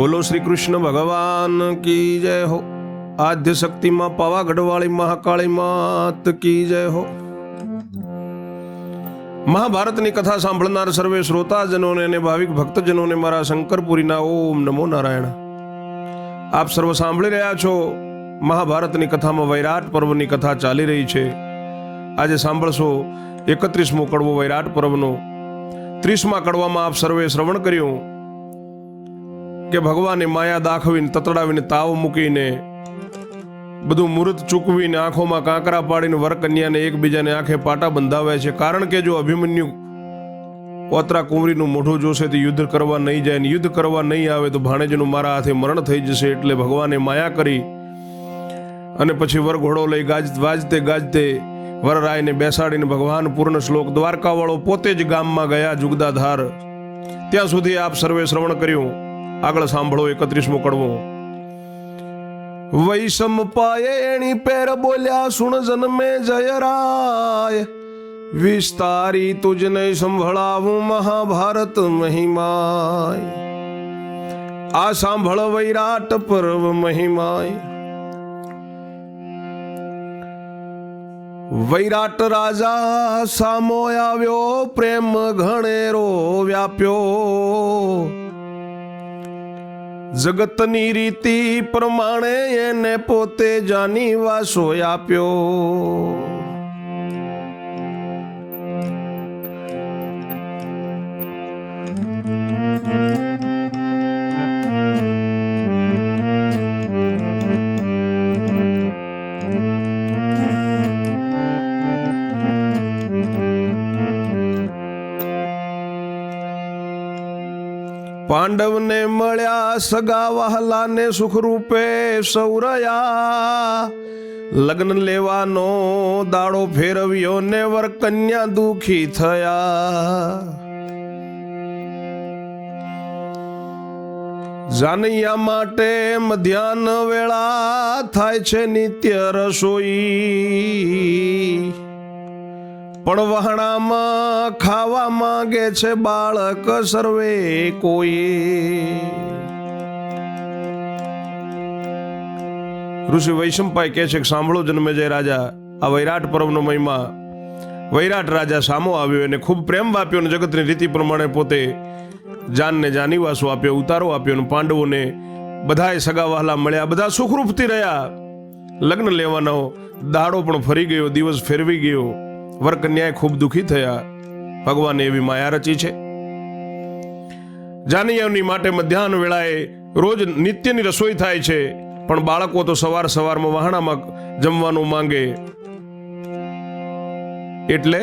બોલો શ્રી કૃષ્ણ ભગવાન કી જય હો. આદ્ય શક્તિમાં પાવાગઢવાળી મહાકાળી માત કી જય હો. મહાભારતની કથા સાંભળનાર સર્વે શ્રોતાજનોને અને ભાવિક ભક્તજનોને મારા શંકરપુરીના ઓમ નમો નારાયણ. આપ સર્વ સાંભળી રહ્યા છો. મહાભારતની કથામાં વૈરાટ પર્વની કથા ચાલી રહી છે. આજે સાંભળશો એકત્રીસમો કડવો વૈરાટ પર્વનો. ત્રીસમા કડવામાં આપ સર્વે શ્રવણ કર્યું. કે ભગવાને માયા દાખવીને, તતડાવીને, તાવ મૂકીને, બધું મુહૂર્ત ચૂકવીને, આંખોમાં કાંકરા પાડીને વર કન્યાને એકબીજાને આંખે પાટા બંધાવે છે. કારણ કે જો અભિમન્યુ ઓતરા કુંવરીનું મોઢું જોશે તો યુદ્ધ કરવા નહીં જાય ને યુદ્ધ કરવા નહીં આવે તો ભાણેજનું મારા હાથે મરણ થઈ જશે એટલે ભગવાને માયા કરી અને પછી વર ઘોડો લઈ ગાજ વાજતે, ગાજતે વરરાયને બેસાડીને ભગવાન પૂર્ણ શ્લોક દ્વારકાવાળો પોતે જ ગામમાં ગયા જુગદાધાર. ત્યાં સુધી આપ સર્વે શ્રવણ કર્યું. આગળ સાંભળો એકત્રીસમો કડવો વૈષમ પાયે એણી પેર બોલ્યા, સુણ જન્મે જયરાય. વિસ્તારી તુજને સંભળાવું મહાભારત મહિમાય. આ સાંભળ વૈરાટ પર્વ મહિમાય. વૈરાટ રાજા સામો આવ્યો, પ્રેમ ઘણેરો વ્યાપ્યો. જગતની રીતિ પ્રમાણે એને પોતે જાની વાસો આપ્યો. પાંડવને મળ્યા સગા વહલાને સુખરૂપે સૌરયા. લગ્ન લેવાનો દાડો ફેરવ્યો ને વર કન્યા દુખી થયા. જાનૈયા માટે મધ્યાહન વેળા થાય છે નિત્ય રસોઈ. પણ વહાણામાં ખાવા માંગે છે બાળક સર્વે કોઈ. ઋષિ વૈશંપાઈ કહે છે કે સાંભળો જન્મે જય રાજા. આ વૈરાટ પર્વનો મહિમા. વૈરાટ રાજા સામો આવ્યો એને ખૂબ પ્રેમ આપ્યો અને જગતની રીતિ પ્રમાણે પોતે જાનને જાનીવાસો આપ્યો, ઉતારો આપ્યો અને પાંડવોને બધાએ સગા વહાલા મળ્યા. બધા સુખરૂપથી રહ્યા. લગ્ન લેવાનો દાડો પણ ફરી ગયો, દિવસ ફેરવી ગયો. વર કન્યાએ ખૂબ દુઃખી થયા. ભગવાને એવી માયા રચી છે. જાનૈયાની માટે મધ્યાહન વેળાએ રોજ નિત્યની રસોઈ થાય છે, પણ બાળકો તો સવાર સવારમાં વહાણામાં જમવાનું માંગે. એટલે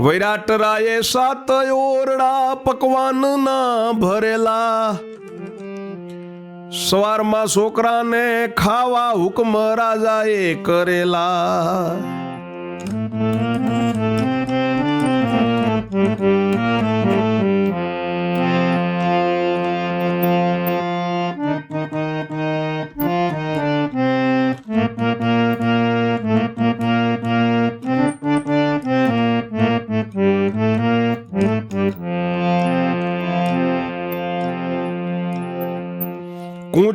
વૈરાટ રાયે સાત ઓરડા પકવાન ના ભરેલા. સવારમાં છોકરાને ખાવા હુકમ રાજાએ કરેલા.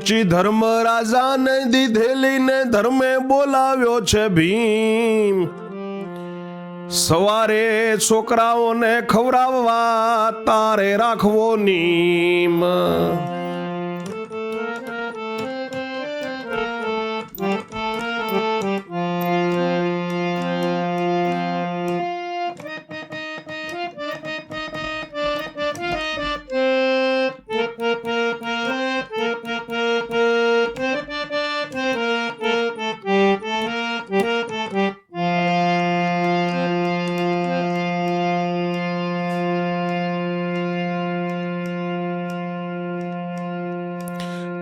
કૂંચી ધર્મ રાજાને દીધેલી ને ધર્મે બોલાવ્યો છે ભીમ. સવારે છોકરાઓને ખવડાવવા તારે રાખવો નીમ.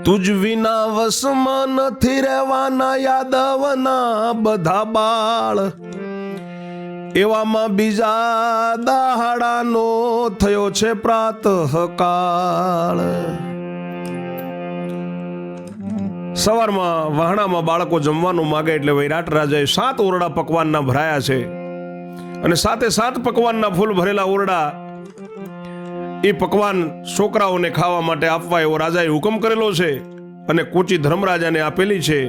તુજ વિના વસમાં નથી રહેવાના યાદવના બધા બાળ. એવામાં બીજા દાહાડાનો થયો છે પ્રાતઃ કાળ સવારમાં વહાણામાં બાળકો જમવાનું માગે એટલે વૈરાટ રાજાએ સાત ઓરડા પકવાનના ભરાયા છે. અને સાતે સાત પકવાનના ફૂલ ભરેલા ઓરડા એ પકવાન છોકરાઓને ખાવા માટે આપવા એવો રાજાએ હુકમ કરેલો છે અને કોચી ધર્મરાજાને આપેલી છે.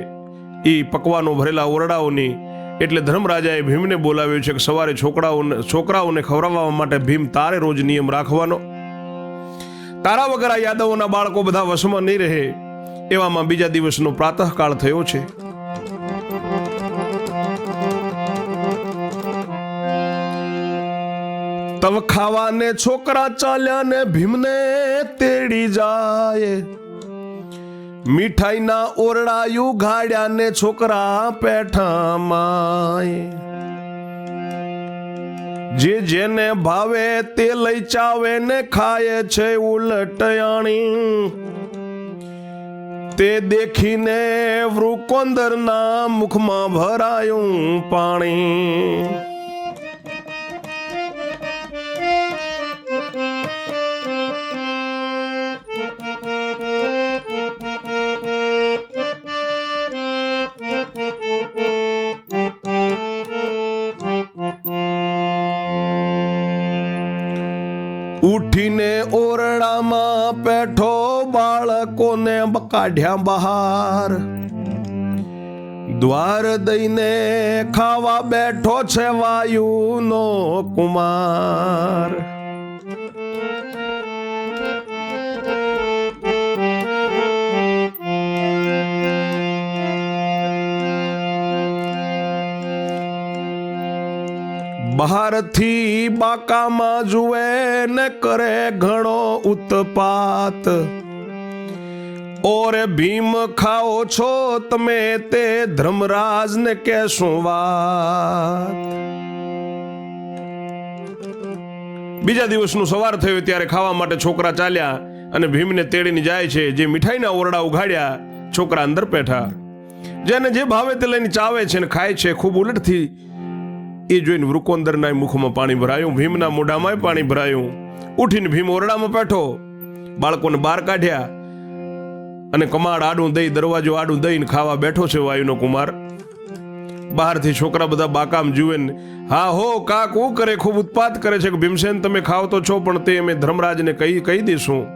એ પકવાનો ભરેલા ઓરડાઓની, એટલે ધર્મરાજાએ ભીમને બોલાવ્યો છે કે સવારે છોકરાઓને છોકરાઓને ખવડાવવા માટે ભીમ તારે રોજ નિયમ રાખવાનો. તારા વગર આ યાદવોના બાળકો બધા વશમાં નહીં રહે, એવામાં બીજા દિવસનો પ્રાતઃકાળ થયો છે. તવ ખાવાને છોકરા ચાલ્યા ને ભીમને તેડી જાય. મીઠાઈના ઓરડાયું ગાડ્યા ને છોકરા પેઠામાં જે જેને ભાવે તે લઈ ચાવે ને ખાય છે ઉલટયાણી તે દેખીને વૃકોંદરના મુખમાં ભરાયું પાણી. ઉઠીને ઓરડામાં બેઠો બાળકોને કાઢ્યા બહાર. દ્વાર દઈને ખાવા બેઠો છે વાયુનો કુમાર. બહારથી બાકામાં જુએ ને કરે ઘણો ઉત્પાત. ઓરે ભીમ, ખાઓ છો તમે તે ધર્મરાજ ને કહેશું વાત. બીજા દિવસનું સવાર થયું ત્યારે ખાવા માટે છોકરા ચાલ્યા અને ભીમને તેડીને જાય છે. જે મીઠાઈના ઓરડા ઉઘાડ્યા, છોકરા અંદર બેઠા. જેને જે ભાવે તે લઈને ચાવે છે ને ખાય છે, ખૂબ ઉલટથી એ જોઈને વૃકોંદરના મુખમાં પાણી ભરાયું, ભીમના મોઢામાં પાણી ભરાયું. ઉઠીને ભીમ ઓરડામાં બેઠો. બાળકોને બહાર કાઢ્યા અને કમાડ આડું દઈ, દરવાજો આડું દઈને ખાવા બેઠો છે વાયુનો કુમાર બહારથી છોકરા બધા બાકામ જુએ ને, હા હો, કાક હું કરે, ખૂબ ઉત્પાત કરે છે કે ભીમસેન, તમે ખાવ તો છો, પણ તે અમે ધર્મરાજને કહી કહી દઈશું.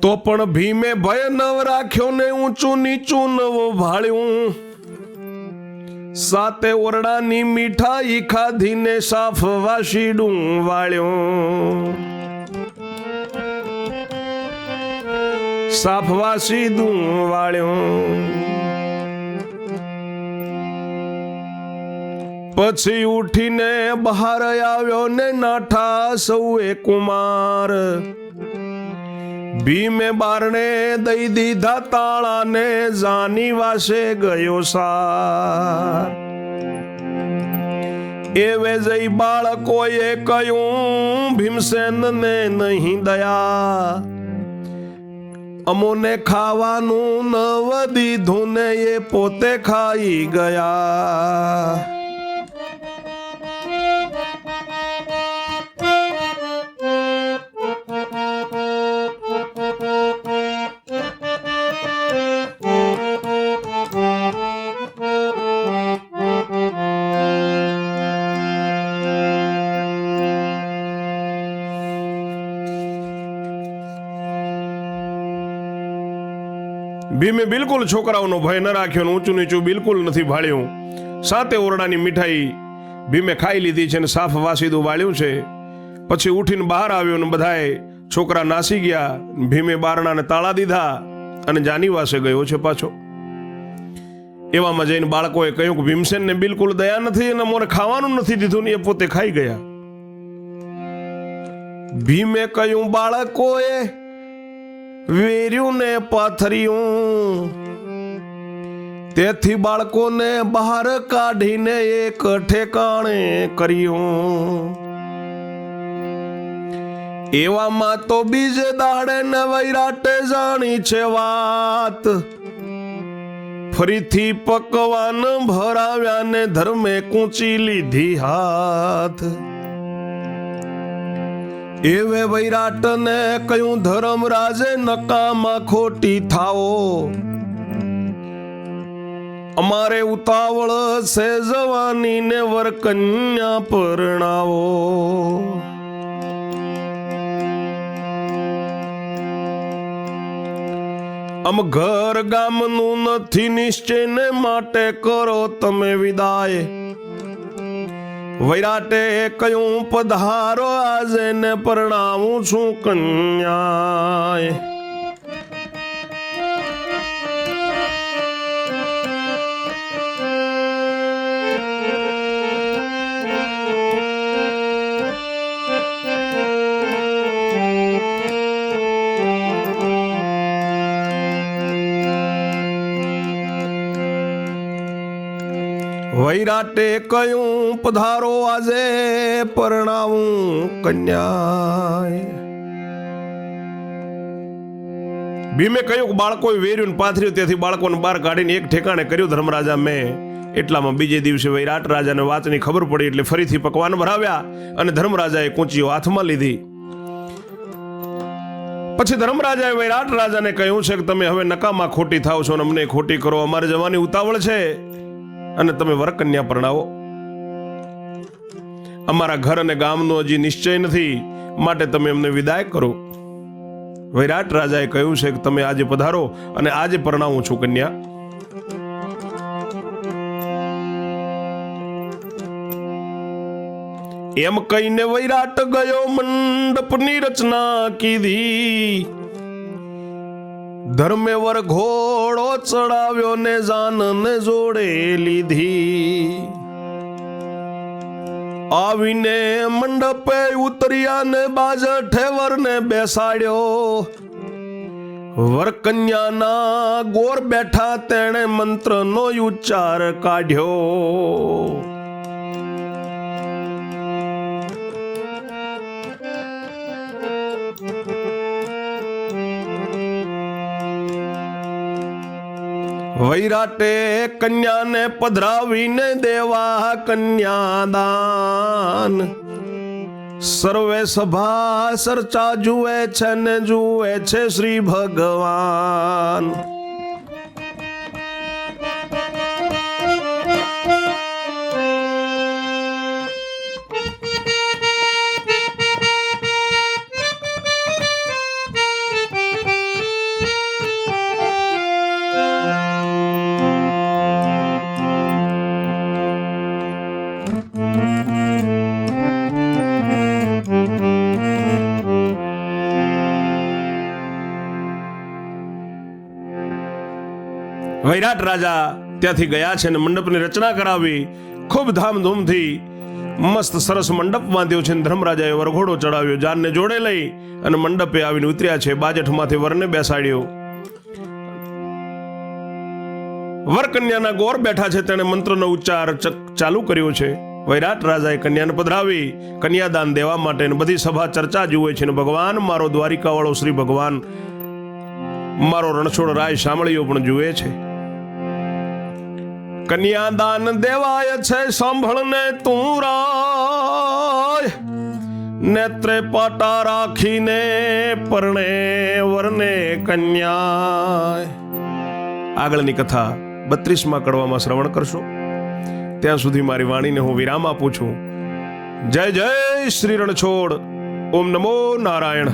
તો પણ ભીમે ભય નવ રાખ્યો ને ઊંચું નીચું નવ ભાળ્યું. સાતે ઓરડાની મીઠાઈ ખાધીને સાફ વાસીડું વાળ્યું સાફ વાસીડું વાળ્યું પછી ઉઠીને બહાર આવ્યો ને નાઠા સૌએ કુમાર ભીમે બારણે દઈ દીધા તાળાને જાની વાસે ગયો સાર. એવે જઈ બાળકોએ કહ્યું, ભીમસેનને નહીં દયા. અમોને ખાવાનું નવ દીધું ને એ પોતે ખાઈ ગયા. ભીમે બિલકુલ છોકરાઓનો ભય ન રાખ્યો ઊંચું નીચું બિલકુલ નથી ભાળ્યું. સાતે ઓરડાની મીઠાઈ ભીમે ખાઈ લીધી છે ને સાફ વાસીદું વાળ્યું છે. પછી ઉઠીને બહાર આવ્યો ને બધાએ છોકરા નાસી ગયા. ભીમે બારણાને તાળા દીધા અને જાની વાસે ગયો છે પાછો. એવામાં જઈને બાળકોએ કહ્યું કે ભીમસેનને બિલકુલ દયા નથી અને મોરે ખાવાનું નથી દીધું ને એ પોતે ખાઈ ગયા. ભીમે કહ્યું, બાળકોએ વેર્યું ને પાથર્યું. તેથી બાળકોને બહાર કાઢીને એક ઠેકાણે કર્યું. એવામાં તો બીજે દાડે ને વૈરાટે જાણી છે વાત. ફરીથી પકવાન ભરાવ્યા ને ધર્મે કૂંચી લીધી હાથ. એવે વૈરાટને કયું ધરમરાજે નકામા ખોટી થાઓ. અમારે ઉતાવળ છે જવાની ને વરકન્યા પરણાવો. અમ ઘર ગામનું નથી નિશ્ચય ને માટે કરો તમે વિદાય. વૈરાટે કયું પધારો આજે ને પરણાવું છું કન્યાય વૈરાટે કયું પધારો આજે પરણાવું કન્યાય ભીમે કહ્યું કે બાળકોએ વેર્યું પાથર્યું, તેથી બાળકોને બહાર કાઢીને એક ઠેકાણે કર્યું ધર્મરાજા મેં. એટલામાં બીજે દિવસે વૈરાટ રાજાને વાતની ખબર પડી એટલે ફરીથી પકવાન ભરાવ્યા અને ધર્મરાજાએ કૂંચીઓ હાથમાં લીધી. પછી ધર્મરાજાએ વૈરાટ રાજાને કહ્યું છે કે તમે હવે નકામાં ખોટી થાવ છો અને અમને ખોટી કરો. અમારે જવાની ઉતાવળ છે. અને તમે વરકન્યા પરણાવો અમારા ઘર અને ગામનો હજી નિશ્ચય નથી, માટે તમે અમને વિદાય કરો. વૈરાટ રાજાએ કહ્યું છે કે તમે આજે પધારો અને આજે પરણાવું છું, કન્યા. એમ કહીને વૈરાટ ગયો મંડપની રચના કીધી. ધર્મેવર ઘોડો ચડાવ્યો ને જાનને જોડે લીધી. આવીને મંડપે ઉતર્યા ને બાજે ઠેવર ને બેસાડ્યો. વરકન્યાના ગોર બેઠા તેણે મંત્રનો ઉચ્ચાર કાઢ્યો. વૈરાટે કન્યાને પધરાવીને દેવા કન્યાદાન. સર્વે સભા સરચા જુએ છે ને જુએ છે શ્રી ભગવાન. વૈરાટ રાજા ત્યાંથી ગયા છે અને મંડપની રચના કરાવી ખૂબ ધામધૂમથી મસ્ત સરસ મંડપ બાંધ્યો છે ધર્મરાજાએ વરઘોડો ચડાવ્યો. જાનને જોડે લઈ અને મંડપે આવીને ઉતર્યા છે. બાજઠમાંથી વરને બેસાડ્યો. વરકન્યાના ગોર બેઠા છે. તેણે મંત્રનો ઉચ્ચાર ચાલુ કર્યો છે. વૈરાટ રાજાએ કન્યાને પધરાવી, કન્યાદાન દેવા માટે બધી સભા ચર્ચા જુએ છે ને ભગવાન મારો દ્વારિકાવાળો શ્રી ભગવાન, મારો રણછોડ રાય સાંભળ્યો પણ જુએ છે. કન્યાદાન દેવાય છે, સાંભળને તું રાય. નેત્રે પાટા રાખીને પરણે વરને કન્યા આગળની કથા બત્રીસમાં કડવામાં શ્રવણ કરશો. ત્યાં સુધી મારી વાણીને હું વિરામ આપું છું. જય જય શ્રી રણછોડ ઓમ નમો નારાયણ.